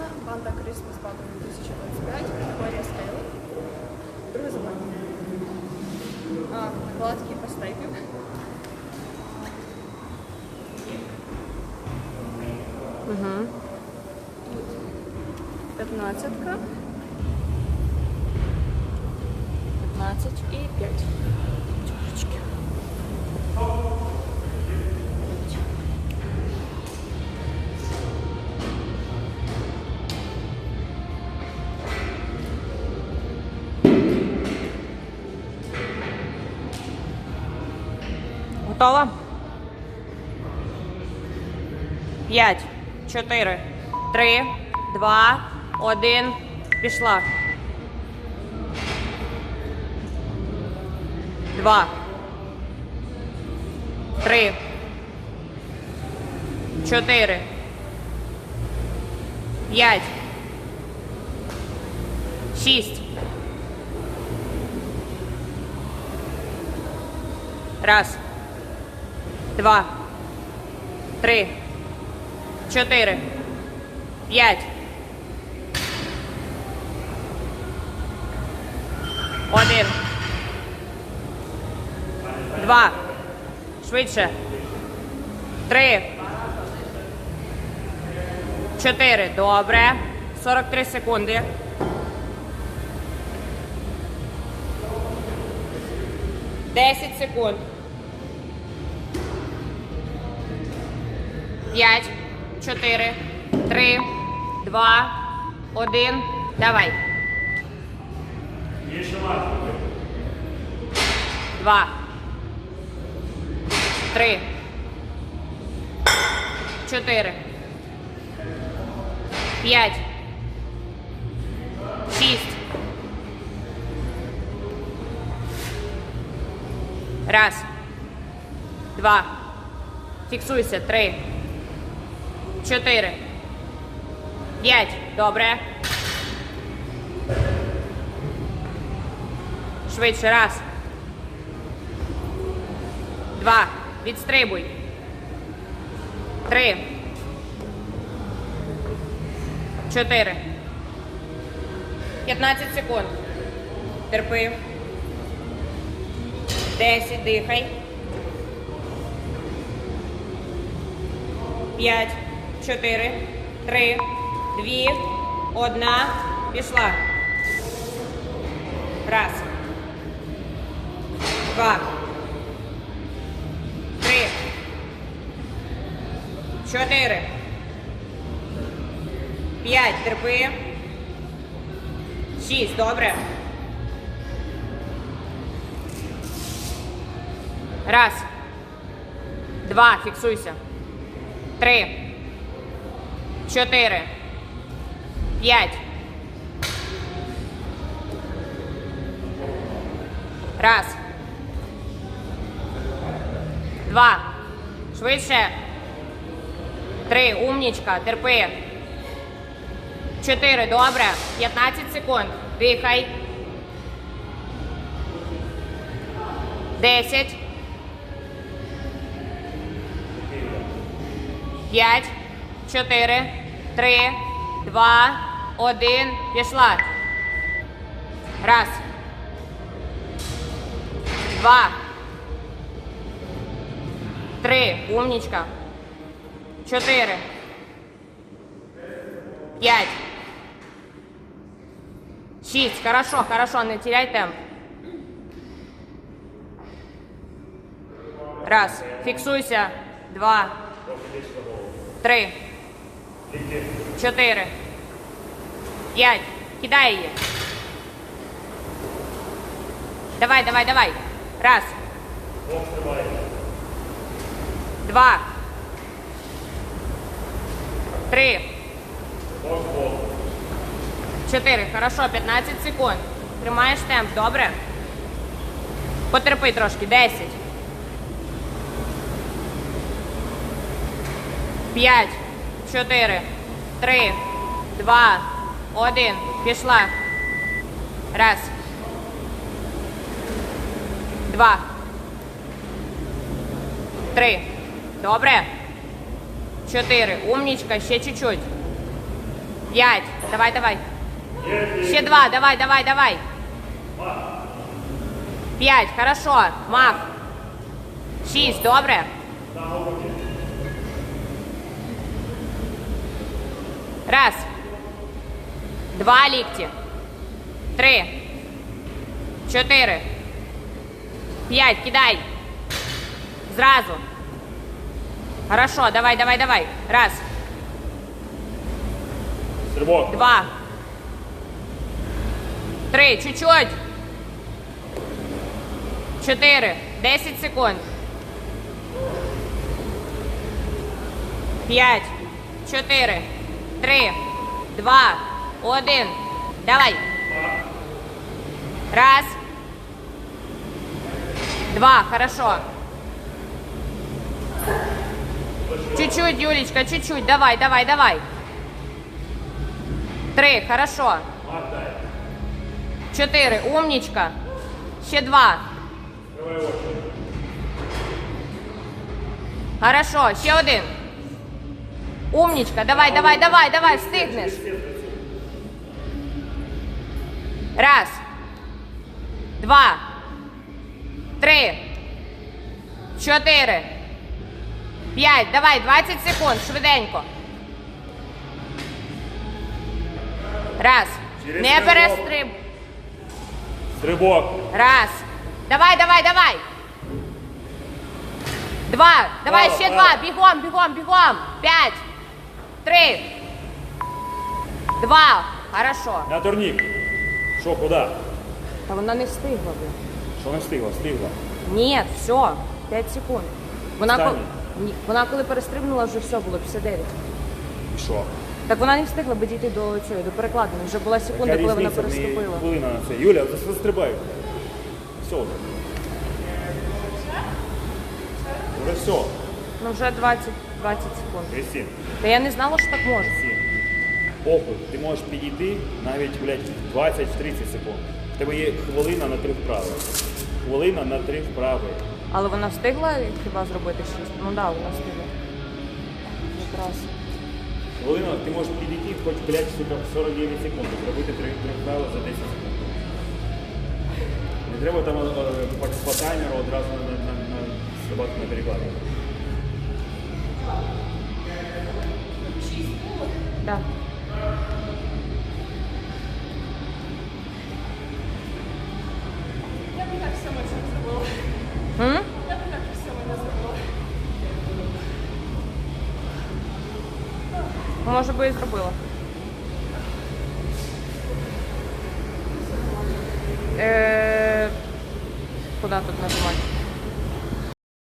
Світлана, банда Christmas Battle 2025, категорія скейл. Друге завдання. А, накладки по стейків. Угу. П'ятнадцятка 15. і п'ять. Чашечки. Готова? П'ять, чотири, три, два, один. Пішла. Два. Три. Чотири. П'ять. Шість. Раз. Два. Три. Чотири. П'ять. Один. Два. Швидше. Три. Чотири. Добре. 43 секунди. Десять секунд. П'ять, чотири, три, два, один. Давай. Два. Три. Чотири. П'ять. Шість. Раз. Два. Фіксуйся. Три. Чотири. П'ять. Добре. Швидше. Раз. Два. Відстрибуй. Три. Чотири. П'ятнадцять секунд. Терпи. Десять. Дихай. П'ять, чотири, три, дві, одна. Пішла. Раз. Два. Три. Чотири. П'ять. Терпи. Шість. Добре. Раз. Два. Фіксуйся. Три. Чотири. П'ять. Раз. Два. Швидше. Три. Умнічка. Терпи. Чотири. Добре. 15 секунд. Дихай. Десять. П'ять, чотири, три, два, один. Пішла. Раз. Два. Три. Умнічка. Чотири. П'ять. Шість. Хорошо, хорошо, не теряй темп. Раз. Фіксуйся. Два. Три. Чотири. П'ять. Кидай її. Давай, давай, давай. Раз. Два. Три. Чотири. Хорошо, 15 секунд. Тримаєш темп, добре? Потерпи трошки. Десять. П'ять, чотири, три, два, один. Пішла. Раз. Два. Три. Добре. Чотири. Умнічка. Ще чуть-чуть. П'ять. Давай, давай. Ще два. Давай, давай, давай. П'ять. Хорошо. Мах. Шість. Добре. Раз. Два лікті. Три. Чотири. П'ять. Кидай. Зразу. Хорошо. Давай, давай, давай. Раз. Стрибок. Два. Три. Чуть-чуть. Чотири. Десять секунд. П'ять. Чотири. Три. Два. Один. Давай. Раз. Два. Хорошо. Чуть-чуть, Юлечка, чуть-чуть. Давай, давай, давай. Три, хорошо. Чотири, умнічка. Ще два. Хорошо, ще один. Умнічка, давай, давай, давай, давай, встигнеш. Раз. Два. Три. Чотири. П'ять. Давай, 20 секунд, швиденько. Раз. Через Не стрибок. перестриб. Стрибок. Раз. Давай, давай, давай. Два. Давай Право, ще право. два. Бігом, бігом, бігом. П'ять. Три. Два. Хорошо. На турнік. Що, куди? Та вона не встигла, бля. Що не встигла? Встигла. Ні, все. П'ять секунд. Вона, Останній. Ні, вона коли перестрибнула, вже все було 59. І що? Так вона не встигла би дійти до цієї, до перекладини. Вже була секунда, коли вона? В неї переступила. Хвилина на це. Юля, застрибай. Все вже. Вже все. Ну вже 20, 20 секунд. Крістін. Та я не знала, що так можна. Крістін. Похуй, ти можеш підійти навіть, блядь, 20-30 секунд. В тебе є хвилина на три вправи. Хвилина на три вправи. Але вона встигла хіба зробити щось? Ну так, да, вона встигла. Якраз. Хвилина, ти можеш підійти хоч, блядь, сука, 49 секунд, і зробити три, три вправи за 10 секунд. Не треба там е, по, по таймеру одразу на, на, на, на, стрибати на перекладі. Да. Я б так само це зробила. М? Я б так само не зробила. Може би і зробила. Е, куди тут нажимати?